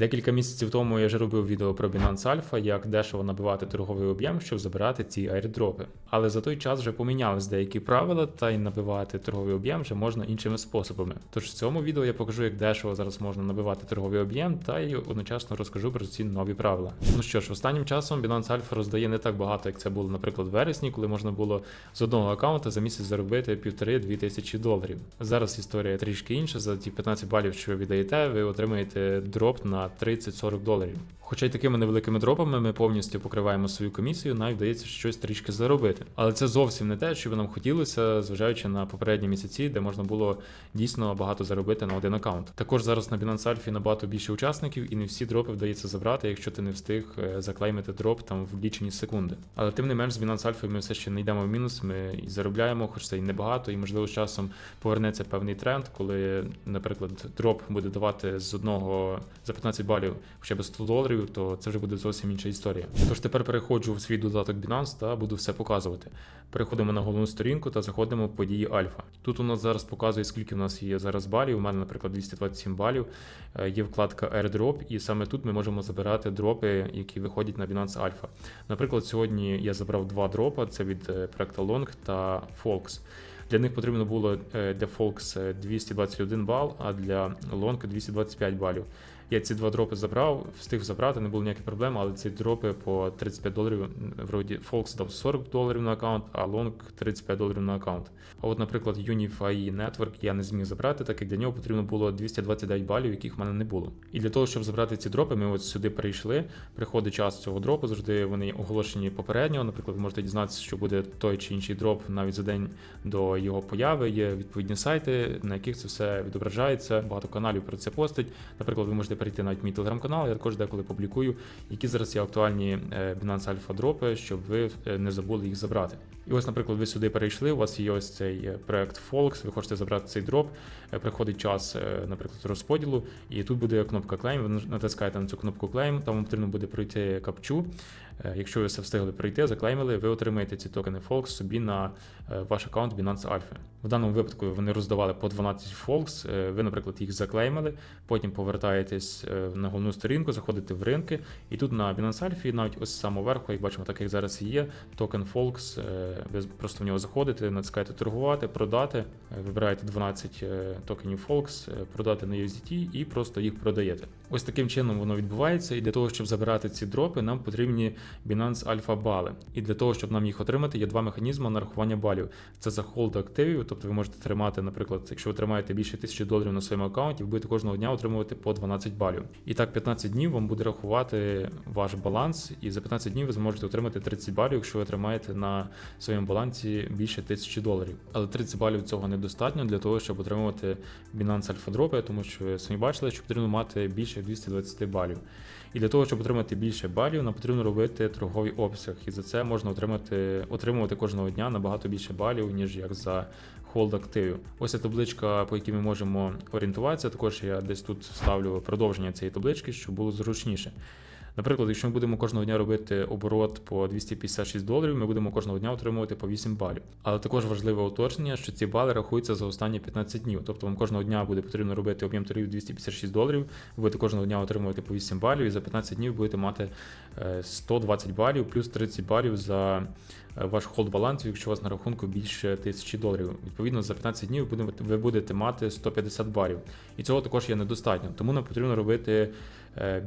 Декілька місяців тому я вже робив відео про Binance Alpha, як дешево набивати торговий об'єм, щоб забирати ці airdropи. Але за той час вже помінялись деякі правила, та й набивати торговий об'єм вже можна іншими способами. Тож в цьому відео я покажу, як дешево зараз можна набивати торговий об'єм, та й одночасно розкажу про ці нові правила. Ну що ж, останнім часом Binance Alpha роздає не так багато, як це було, наприклад, в вересні, коли можна було з одного аккаунта за місяць заробити півтори-дві тисячі доларів. Зараз історія трішки інша. За ті 15 балів, що ви віддаєте, ви отримаєте дроп на 30-40 доларів. Хоча й такими невеликими дропами ми повністю покриваємо свою комісію, навіть вдається щось трішки заробити. Але це зовсім не те, що би нам хотілося, зважаючи на попередні місяці, де можна було дійсно багато заробити на один аккаунт. Також зараз на Binance Alpha набагато більше учасників, і не всі дропи вдається забрати, якщо ти не встиг е, заклеймити дроп там в лічені секунди. Але тим не менш, з Binance Alpha ми все ще не йдемо в мінус. Ми і заробляємо, хоч це і небагато, і можливо з часом повернеться певний тренд, коли, наприклад, дроп буде давати з одного за 15 балів хоча б 100 доларів, то це вже буде зовсім інша історія. Тож тепер переходжу в свій додаток Binance та буду все показувати. Переходимо на головну сторінку та заходимо в події Альфа. Тут у нас зараз показує, скільки у нас є зараз балів. У мене, наприклад, 227 балів. Е, Є вкладка AirDrop, і саме тут ми можемо забирати дропи, які виходять на Binance Alpha. Наприклад, сьогодні я забрав два дропа: це від е, проекту Long та Folks. Для них потрібно було е, для е, 221 бал, а для Long 225 балів. Я ці два дропи забрав, встиг забрати, не було ніяких проблем, але ці дропи по 35 доларів, вроді Folks дав 40 доларів на аккаунт, а Long 35 доларів на аккаунт. А от, наприклад, Unify Network я не зміг забрати, так як для нього потрібно було 229 балів, яких в мене не було. І для того, щоб забрати ці дропи, ми от сюди перейшли. Приходить час цього дропу, завжди вони оголошені попередньо. Наприклад, ви можете дізнатися, що буде той чи інший дроп навіть за день до його появи. Є відповідні сайти, на яких це все відображається. Багато каналів про це постить. Наприклад, ви можете перейти навіть в мій телеграм-канал, я також деколи публікую, які зараз є актуальні е, Binance Alpha дропи, щоб ви е, не забули їх забрати. І ось, наприклад, ви сюди перейшли, у вас є ось цей е, проект Folks, ви хочете забрати цей дроп, е, приходить час, е, наприклад, розподілу, і тут буде кнопка Claim, ви натискаєте на цю кнопку Claim, там вам потрібно буде пройти капчу. Якщо ви все встигли пройти, заклеймили, ви отримаєте ці токени Folks собі на ваш аккаунт Binance Alpha. В даному випадку вони роздавали по 12 Folks, ви, наприклад, їх заклеймили, потім повертаєтесь на головну сторінку, заходите в ринки, і тут на Binance Alpha, навіть ось з верху, як бачимо, так як зараз є, токен Folks, ви просто в нього заходите, натискаєте торгувати, продати, е, вибираєте 12 е, токенів Folks, е, продати на USDT і просто їх продаєте. Ось таким чином воно відбувається, і для того, щоб забирати ці дропи, нам потрібні Binance Alpha бали. І для того, щоб нам їх отримати, є два механізми нарахування балів. Це за холд активів, тобто ви можете тримати, наприклад, якщо ви тримаєте більше 1000 доларів на своєму аккаунті, ви будете кожного дня отримувати по 12 балів. І так 15 днів вам буде рахувати ваш баланс, і за 15 днів ви зможете отримати 30 балів, якщо ви тримаєте на своєму балансі більше 1000 доларів. Але 30 балів цього недостатньо для того, щоб отримувати Binance Alpha дропи, тому що ви самі бачили, що потрібно мати більше 220 балів. І для того, щоб отримати більше балів, нам потрібно робити торговий обсяг. І за це можна отримати, отримувати кожного дня набагато більше балів, ніж як за холд активів. Ось ця табличка, по якій ми можемо орієнтуватися. Також я десь тут ставлю продовження цієї таблички, щоб було зручніше. Наприклад, якщо ми будемо кожного дня робити оборот по 256 доларів, ми будемо кожного дня отримувати по 8 балів. Але також важливе уточнення, що ці бали рахуються за останні 15 днів. Тобто вам кожного дня буде потрібно робити об'єм торгів 256 доларів, ви будете кожного дня отримувати по 8 балів, і за 15 днів будете мати е, 120 балів плюс 30 балів за е, ваш холд баланс, якщо у вас на рахунку більше 1000 доларів. Відповідно, за 15 днів ви будете- мати 150 балів. І цього також є недостатньо. Тому нам потрібно робити е,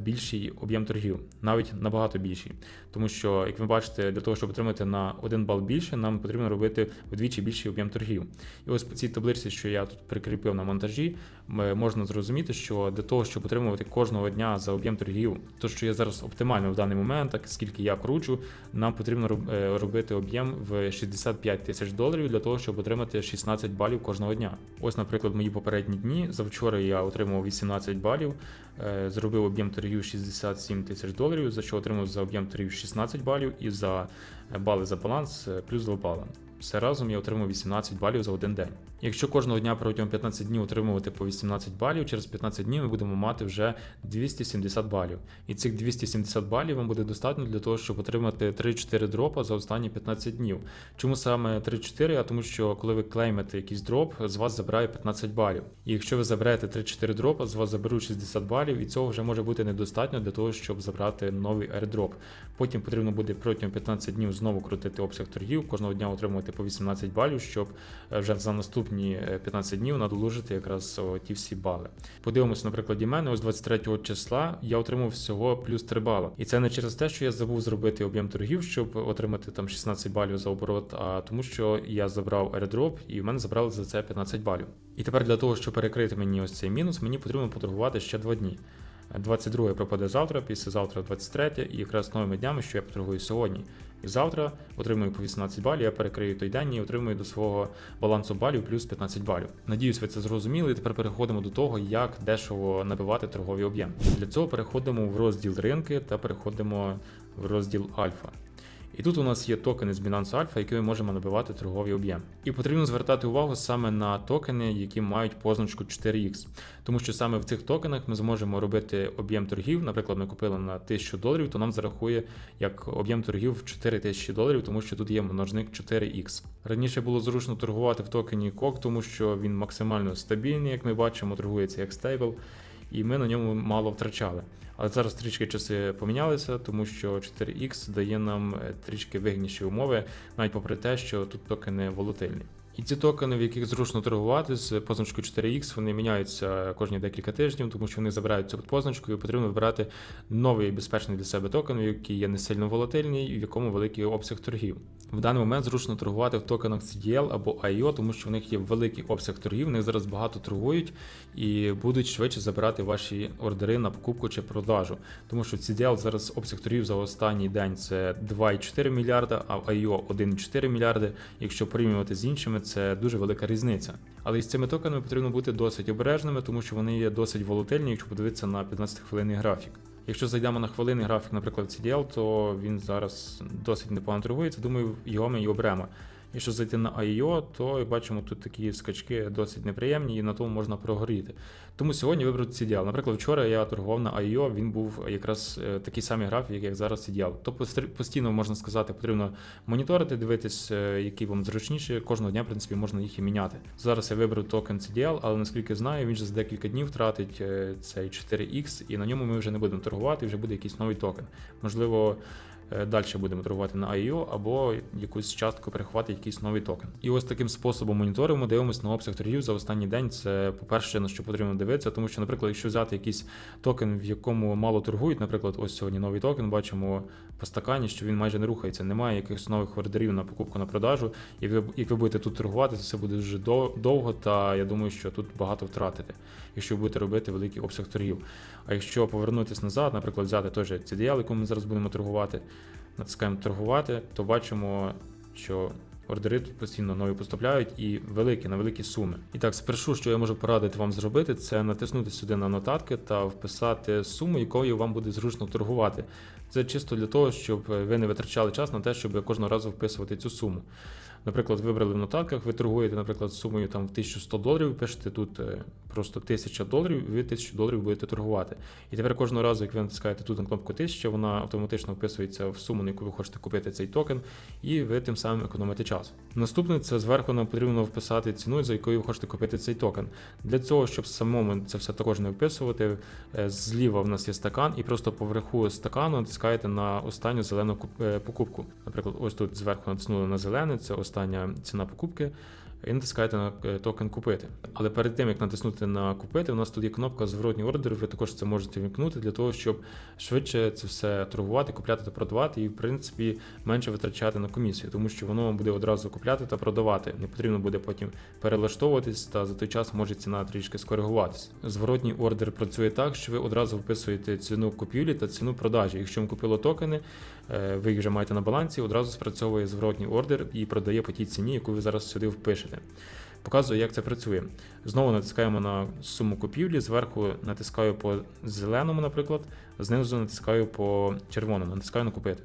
більший об'єм торгів, навіть набагато більший. Тому що, як ви бачите, для того, щоб отримати на 1 бал більше, нам потрібно робити вдвічі більший об'єм торгів. І ось по цій табличці, що я тут прикріпив на монтажі, м- можна зрозуміти, що для того, щоб отримувати кожного дня за об'єм торгів, то що є зараз оптимально в даний момент, так скільки я кручу, нам потрібно е, робити об'єм в 65 тисяч доларів для того, щоб отримати 16 балів кожного дня. Ось, наприклад, мої попередні дні. Завчора я отримав 18 балів, е, зробив об'єм торгів 67 тисяч доларів, за що отримав за об'єм торгів 16 балів і за е, бали за баланс е, плюс 2 бали. Все разом я отримав 18 балів за один день. Якщо кожного дня протягом 15 днів отримувати по 18 балів, через 15 днів ми будемо мати вже 270 балів. І цих 270 балів вам буде достатньо для того, щоб отримати 3-4 дропа за останні 15 днів. Чому саме 3-4? А тому що коли ви клеймите якийсь дроп, з вас забирає 15 балів. І якщо ви заберете 3-4 дропа, з вас заберуть 60 балів, і цього вже може бути недостатньо для того, щоб забрати новий airdrop. Потім потрібно буде протягом 15 днів знову крутити обсяг торгів, кожного дня отримувати по 18 балів, щоб е, вже за наступні е, 15 днів надолужити якраз ті всі бали. Подивимося, на прикладі мене, ось 23 числа я отримав всього плюс 3 бала. І це не через те, що я забув зробити об'єм торгів, щоб отримати там 16 балів за оборот, а тому, що я забрав airdrop і в мене забрали за це 15 балів. І тепер для того, щоб перекрити мені ось цей мінус, мені потрібно поторгувати ще 2 дні. 22 пропаде завтра, післязавтра 23, і якраз новими днями, що я потребую сьогодні. І завтра отримую по 18 балів, я перекрию той день і отримую до свого балансу балів плюс 15 балів. Надіюсь, ви це зрозуміли. І тепер переходимо до того, як дешево набивати торговий об'єм. Для цього переходимо в розділ ринки та переходимо в розділ альфа. І тут у нас є токени з Binance Alpha, які ми можемо набивати торговий об'єм. І потрібно звертати увагу саме на токени, які мають позначку 4X. Тому що саме в цих токенах ми зможемо робити об'єм торгів. Наприклад, ми купили на 1000 доларів, то нам зарахує як об'єм торгів в 4000 доларів, тому що тут є множник 4X. Раніше було зручно торгувати в токені COC, тому що він максимально стабільний, як ми бачимо, торгується як стейбл, і ми на ньому мало втрачали. Але зараз трішки часи помінялися, тому що 4X дає нам е, трішки вигідніші умови, навіть попри те, що тут токени волатильні. І ці токени, в яких зручно торгувати з позначкою 4X, вони міняються кожні декілька тижнів, тому що вони забирають цю позначку і потрібно вибирати новий безпечний для себе токен, який є не сильно волатильний і в якому великий обсяг торгів. В даний момент зручно торгувати в токенах CDL або IO, тому що в них є великий обсяг торгів, в них зараз багато торгують і будуть швидше забирати ваші ордери на покупку чи продажу. Тому що CDL зараз обсяг торгів за останній день це 2,4 мільярда, а в IO 1,4 мільярди. Якщо порівнювати з іншими, це дуже велика різниця. Але із цими токенами потрібно бути досить обережними, тому що вони є досить волатильні, якщо подивитися на 15-хвилинний графік. Якщо зайдемо на хвилинний графік, наприклад, CDL, то він зараз досить непогано торгується. Думаю, його ми і оберемо. Якщо зайти на IEO, то як бачимо, тут такі скачки досить неприємні і на тому можна прогоріти. Тому сьогодні вибрав CDL. Наприклад, вчора я торгував на IEO, він був якраз е, такий самий графік, як зараз CDL. Тобто постійно можна сказати, потрібно моніторити, дивитись, е, який вам зручніше. Кожного дня, в принципі, можна їх і міняти. Зараз я виберу токен CDL, але наскільки знаю, він же за декілька днів втратить е, цей 4X, і на ньому ми вже не будемо торгувати, вже буде якийсь новий токен. Можливо. Далі будемо торгувати на IEO або якусь частку переховати якийсь новий токен. І ось таким способом моніторимо, дивимося на обсяг торгів за останній день. Це, по-перше, на що потрібно дивитися, тому що, наприклад, якщо взяти якийсь токен, в якому мало торгують, наприклад, ось сьогодні новий токен, бачимо по стакані, що він майже не рухається, немає якихось нових ордерів на покупку на продажу. І ви, як ви будете тут торгувати, то це буде дуже довго, та я думаю, що тут багато втратите, якщо ви будете робити великий обсяг торгів. А якщо повернутися назад, наприклад, взяти той же CDL, якому ми зараз будемо торгувати, натискаємо торгувати, то бачимо, що ордери тут постійно нові поступляють і великі на великі суми. І так, спершу, що я можу порадити вам зробити, це натиснути сюди на нотатки та вписати суму, якою вам буде зручно торгувати. Це чисто для того, щоб ви не витрачали час на те, щоб кожного разу вписувати цю суму. Наприклад, вибрали в нотатках, ви торгуєте, наприклад, сумою там в 1100 доларів, пишете тут просто 1000 доларів, ви 1000 доларів будете торгувати. І тепер кожного разу, як ви натискаєте тут на кнопку 1000, вона автоматично вписується в суму, на яку ви хочете купити цей токен, і ви тим самим економите час. Наступне це зверху нам потрібно вписати ціну, за якою ви хочете купити цей токен. Для цього, щоб самому це все також не вписувати, зліва в нас є стакан, і просто поверху стакану натискаєте на останню зелену покупку. Наприклад, ось тут зверху натиснули на зелене, це остання ціна покупки. І натискаєте на токен купити. Але перед тим як натиснути на купити, у нас тут є кнопка зворотній ордер. Ви також це можете вімкнути для того, щоб швидше це все торгувати, купляти та продавати, і в принципі менше витрачати на комісію, тому що воно вам буде одразу купляти та продавати. Не потрібно буде потім перелаштовуватись, та за той час може ціна трішки скоригуватися. Зворотній ордер працює так, що ви одразу вписуєте ціну купівлі та ціну продажі. Якщо ви купили токени, ви їх вже маєте на балансі, одразу спрацьовує зворотній ордер і продає по тій ціні, яку ви зараз сюди впишете. Показую, як це працює. Знову натискаємо на суму купівлі, зверху натискаю по зеленому, наприклад, знизу натискаю по червоному, натискаю на купити.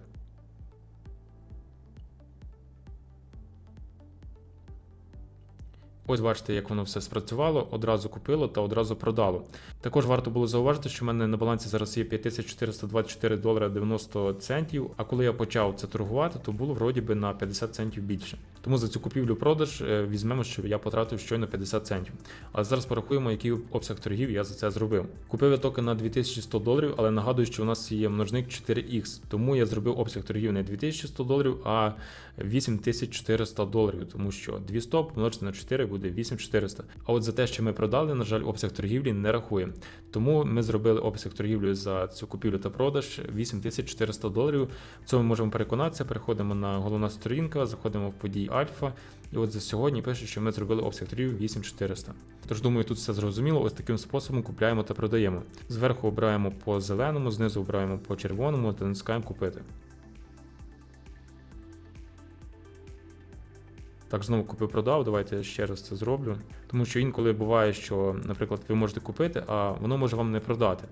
Ось бачите, як воно все спрацювало, одразу купило та одразу продало. Також варто було зауважити, що в мене на балансі зараз є 5424 долари 90 центів. А коли я почав це торгувати, то було вроді би на 50 центів більше. Тому за цю купівлю-продаж е, візьмемо, що я потратив щойно 50 центів. Але зараз порахуємо, який обсяг торгів я за це зробив. Купив я токен на 2100 доларів, але нагадую, що у нас є множник 4x, тому я зробив обсяг торгів не 2100 доларів, а 8400 доларів, тому що 200 помножити на 4 буде 8400. А от за те, що ми продали, на жаль, обсяг торгівлі не рахує. Тому ми зробили обсяг торгівлі за цю купівлю та продаж 8400 доларів. В цьому можемо переконатися. Переходимо на головна сторінка, заходимо в події Альфа. І от за сьогодні пише, що ми зробили обсяг торгів 8400. Тож думаю, тут все зрозуміло. Ось таким способом купляємо та продаємо. Зверху обираємо по зеленому, знизу обираємо по червоному та натискаємо купити. Так, знову купив продав. Давайте ще раз це зроблю. Тому що інколи буває, що, наприклад, ви можете купити, а воно може вам не продати.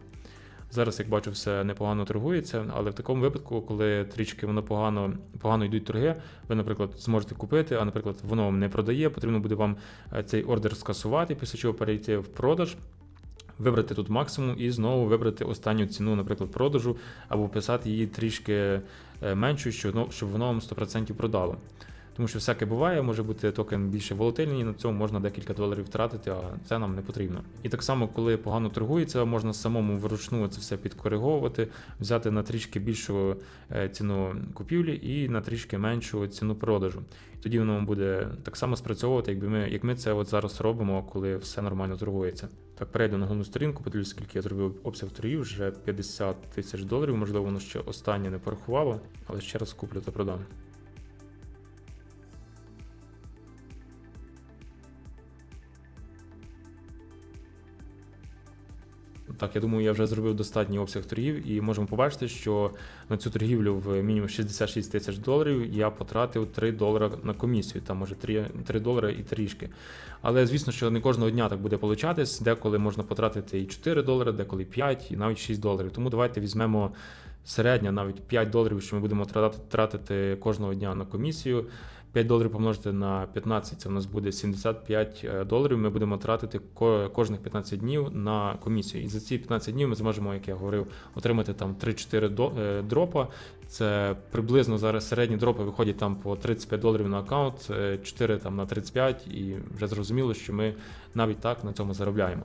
Зараз, як бачу, все непогано торгується, але в такому випадку, коли трішки воно погано погано йдуть торги, ви, наприклад, зможете купити, а, наприклад, воно вам не продає, потрібно буде вам е, цей ордер скасувати, після чого перейти в продаж. Вибрати тут максимум і знову вибрати останню ціну, наприклад, продажу, або писати її трішки е, меншу, щоб щоб воно вам 100% продало. Тому що всяке буває, може бути токен більше волатильний, і на цьому можна декілька доларів втратити, а це нам не потрібно. І так само, коли погано торгується, можна самому вручну це все підкориговувати, взяти на трішки більшу е, ціну купівлі і на трішки меншу ціну продажу. Тоді воно буде так само спрацьовувати, якби ми, як ми це от зараз робимо, коли все нормально торгується. Так, перейду на головну сторінку, подивлюсь, скільки я зробив обсяг торгів, вже 50 тисяч доларів. Можливо, воно ще останнє не порахувало, але ще раз куплю та продам. Так, я думаю, я вже зробив достатній обсяг торгів, і можемо побачити, що на цю торгівлю в мінімум 66 тисяч доларів я потратив 3 долари на комісію, там може 3, 3 долари і трішки. Але звісно, що не кожного дня так буде получатись, деколи можна потратити і 4 долари, деколи 5, і навіть 6 доларів. Тому давайте візьмемо середня, навіть 5 доларів, що ми будемо тратити кожного дня на комісію. 5 доларів помножити на 15, це у нас буде 75 е, доларів. Ми будемо тратити кожних 15 днів на комісію. І за ці 15 днів ми зможемо, як я говорив, отримати там 3-4 е, дропа. Це приблизно зараз середні дропи виходять там по 35 доларів на аккаунт, 4 е, там на 35, і вже зрозуміло, що ми навіть так на цьому заробляємо.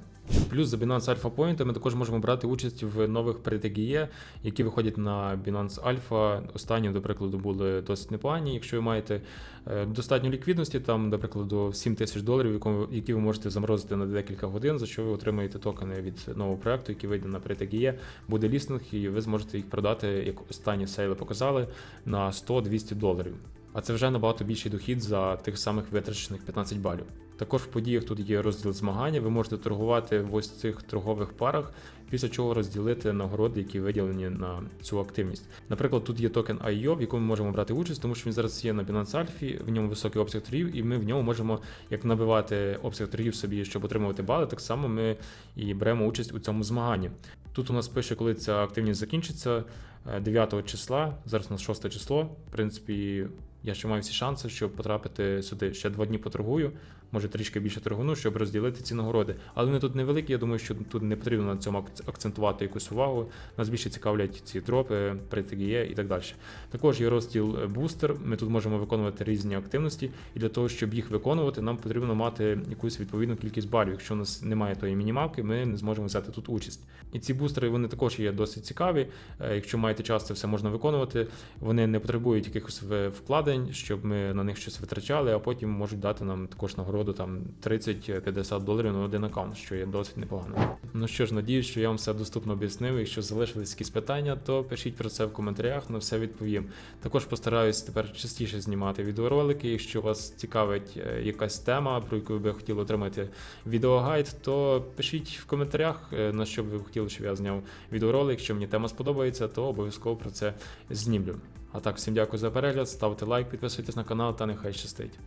Плюс за Binance Alpha Point ми також можемо брати участь в нових PTGE, які виходять на Binance Alpha. Останні, до прикладу, були досить непогані. Якщо ви маєте е, достатньо ліквідності, там, до прикладу, 7 тисяч доларів, які ви можете заморозити на декілька годин, за що ви отримаєте токени від нового проекту, який вийде на PTGE, буде лістинг, і ви зможете їх продати, як останні сейли показали, на 100-200 доларів. А це вже набагато більший дохід за тих самих витрачених 15 балів. Також в подіях тут є розділ змагання. Ви можете торгувати в ось цих торгових парах, після чого розділити нагороди, які виділені на цю активність. Наприклад, тут є токен IO, в якому ми можемо брати участь, тому що він зараз є на Binance Alpha, в ньому високий обсяг торгів, і ми в ньому можемо як набивати обсяг торгів собі, щоб отримувати бали. Так само ми і беремо участь у цьому змаганні. Тут у нас пише, коли ця активність закінчиться 9 е, числа, зараз у нас 6 число. В принципі, я ще маю всі шанси, щоб потрапити сюди. Ще два дні поторгую, може трішки більше торгуну, щоб розділити ці нагороди. Але вони тут невеликі. Я думаю, що тут не потрібно на цьому акцентувати якусь увагу. Нас більше цікавлять ці дропи, притигіє і так далі. Також є розділ бустер. Ми тут можемо виконувати різні активності, і для того, щоб їх виконувати, нам потрібно мати якусь відповідну кількість балів. Якщо у нас немає тої мінімалки, ми не зможемо взяти тут участь. І ці бустери вони також є досить цікаві. Е, якщо маєте час, це все можна виконувати. Вони не потребують якихось вкладень, щоб ми на них щось витрачали, а потім можуть дати нам також нагороду там 30-50 доларів на один аккаунт, що є досить непогано. Ну що ж, надіюсь, що я вам все доступно об'яснив. Якщо залишились якісь питання, то пишіть про це в коментарях, на все відповім. Також постараюсь тепер частіше знімати відеоролики. Якщо вас цікавить е, якась тема, про яку ви хотіли отримати відеогайд, то пишіть в коментарях, е, на що ви хотіли, щоб я зняв відеоролик. Якщо мені тема сподобається, то обов'язково про це знімлю. А так, всім дякую за перегляд, ставте лайк, підписуйтесь на канал та нехай щастить.